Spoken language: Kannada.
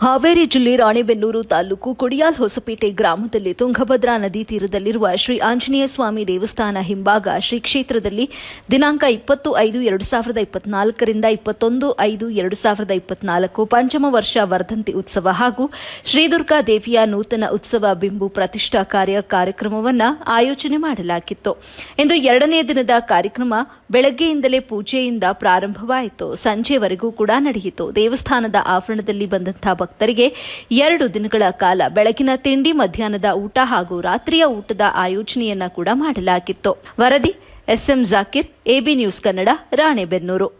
ಹಾವೇರಿ ಜಿಲ್ಲೆ ರಾಣೆಬೆನ್ನೂರು ತಾಲೂಕು ಕುಡಿಯಾಲ್ ಹೊಸಪೇಟೆ ಗ್ರಾಮದಲ್ಲಿ ತುಂಗಭದ್ರಾ ನದಿ ತೀರದಲ್ಲಿರುವ ಶ್ರೀ ಆಂಜನೇಯ ಸ್ವಾಮಿ ದೇವಸ್ಥಾನ ಹಿಂಭಾಗ ಶ್ರೀ ಕ್ಷೇತ್ರದಲ್ಲಿ ದಿನಾಂಕ ಇಪ್ಪತ್ತು ಐದು ಎರಡು ಸಾವಿರದ ಇಪ್ಪತ್ನಾಲ್ಕರಿಂದ ಇಪ್ಪತ್ತೊಂದು ಐದು ಎರಡು ಸಾವಿರದ ಇಪ್ಪತ್ನಾಲ್ಕು ಪಂಚಮ ವರ್ಷ ವರ್ಧಂತಿ ಉತ್ಸವ ಹಾಗೂ ಶ್ರೀದುರ್ಗಾ ದೇವಿಯ ನೂತನ ಉತ್ಸವ ಬಿಂಬು ಪ್ರತಿಷ್ಠಾ ಕಾರ್ಯ ಕಾರ್ಯಕ್ರಮವನ್ನು ಆಯೋಜನೆ ಮಾಡಲಾಗಿತ್ತು. ಇಂದು ಎರಡನೇ ದಿನದ ಕಾರ್ಯಕ್ರಮ ಬೆಳಗ್ಗೆಯಿಂದಲೇ ಪೂಜೆಯಿಂದ ಪ್ರಾರಂಭವಾಯಿತು. ಸಂಜೆವರೆಗೂ ಕೂಡ ನಡೆಯಿತು. ದೇವಸ್ಥಾನದ ಆವರಣದಲ್ಲಿ ಬಂದಂತಹ ಭಕ್ತರಿಗೆ ಎರಡು ದಿನಗಳ ಕಾಲ ಬೆಳಗಿನ ತಿಂಡಿ, ಮಧ್ಯಾಹ್ನದ ಊಟ ಹಾಗೂ ರಾತ್ರಿಯ ಊಟದ ಆಯೋಜನೆಯನ್ನ ಕೂಡ ಮಾಡಲಾಗಿತ್ತು. ವರದಿ S M Zakir, A B news Kannada, Ranebennur.